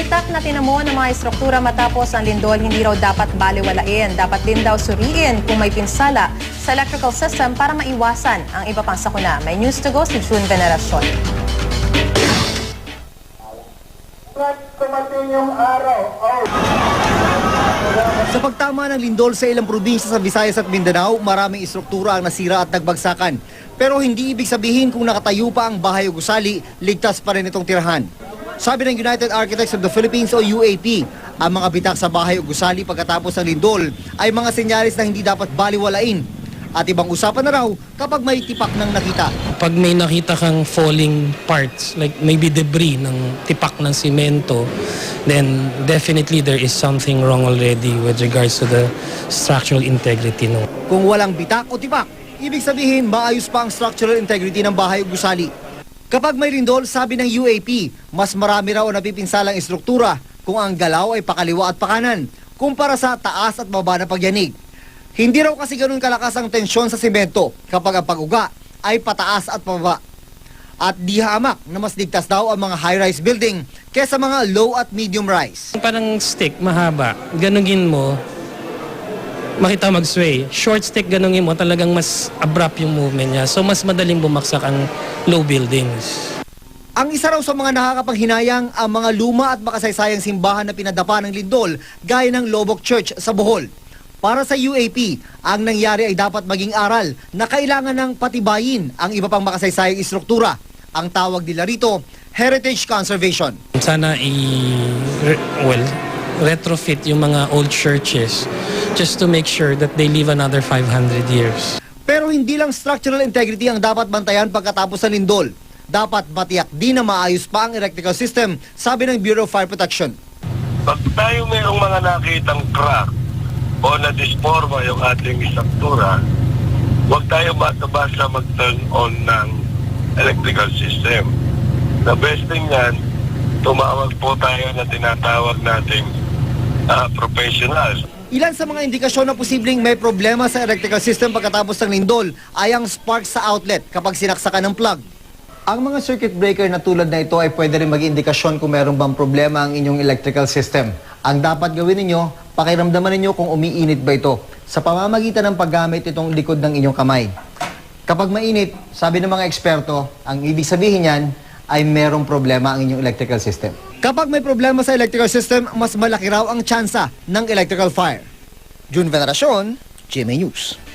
bitak na tinamo ng mga estruktura matapos ang lindol hindi raw dapat baliwalain. Dapat din daw suriin kung may pinsala sa electrical system para maiwasan ang iba pang sakuna. May news to go si June Veneracion. Kumating yung araw. Sa pagtama ng lindol sa ilang probinsya sa Visayas at Mindanao, maraming istruktura ang nasira at nagbagsakan. Pero hindi ibig sabihin kung nakatayo pa ang bahay o gusali, ligtas pa rin itong tirahan. Sabi ng United Architects of the Philippines o UAP, ang mga bitak sa bahay o gusali pagkatapos ng lindol ay mga senyalis na hindi dapat baliwalain. At ibang usapan na raw kapag may tipak ng nakita. Pag may nakita kang falling parts, like maybe debris ng tipak ng simento, then definitely there is something wrong already with regards to the structural integrity no. Kung walang bitak o tipak, ibig sabihin maayos pa ang structural integrity ng bahay o gusali. Kapag may lindol, sabi ng UAP, mas marami raw ang napipinsalang istruktura kung ang galaw ay pakaliwa at pakanan, kumpara sa taas at baba na pagyanig. Hindi raw kasi ganun kalakas ang tensyon sa simento kapag ang pag-uga ay pataas at pababa. At di hamak na mas ligtas daw ang mga high-rise building kesa mga low at medium rise. Parang stick, mahaba, ganungin mo, makita mag-sway. Short stick, ganungin mo, talagang mas abrupt yung movement niya. So mas madaling bumaksak ang low buildings. Ang isa raw sa mga nakakapanghinayang ang mga luma at makasaysayang simbahan na pinadapa ng lindol gaya ng Lobok Church sa Bohol. Para sa UAP, ang nangyari ay dapat maging aral na kailangan ng patibayin ang iba pang makasaysayang istruktura. Ang tawag nila rito, heritage conservation. Sana i well retrofit yung mga old churches just to make sure that they live another 500 years. Pero hindi lang structural integrity ang dapat bantayan pagkatapos ng lindol. Dapat matiyak din na maayos pa ang electrical system, sabi ng Bureau of Fire Protection. Pag tayo mayroong mga nakitang crack o na-disforma yung ating istruktura, huwag tayo basta-basta mag-turn on ng electrical system. The best thing yan, tumawag po tayo na tinatawag nating ah, professionals. Ilan sa mga indikasyon na posibleng may problema sa electrical system pagkatapos ng lindol ay ang spark sa outlet kapag sinaksakan ng plug. Ang mga circuit breaker na tulad na ito ay pwede rin maging indikasyon kung meron bang problema ang inyong electrical system. Ang dapat gawin ninyo, pakiramdaman ninyo kung umiinit ba ito sa pamamagitan ng paggamit itong likod ng inyong kamay. Kapag mainit, sabi ng mga eksperto, ang ibig sabihin yan ay merong problema ang inyong electrical system. Kapag may problema sa electrical system, mas malaki raw ang tsansa ng electrical fire. June Veneracion, GMA News.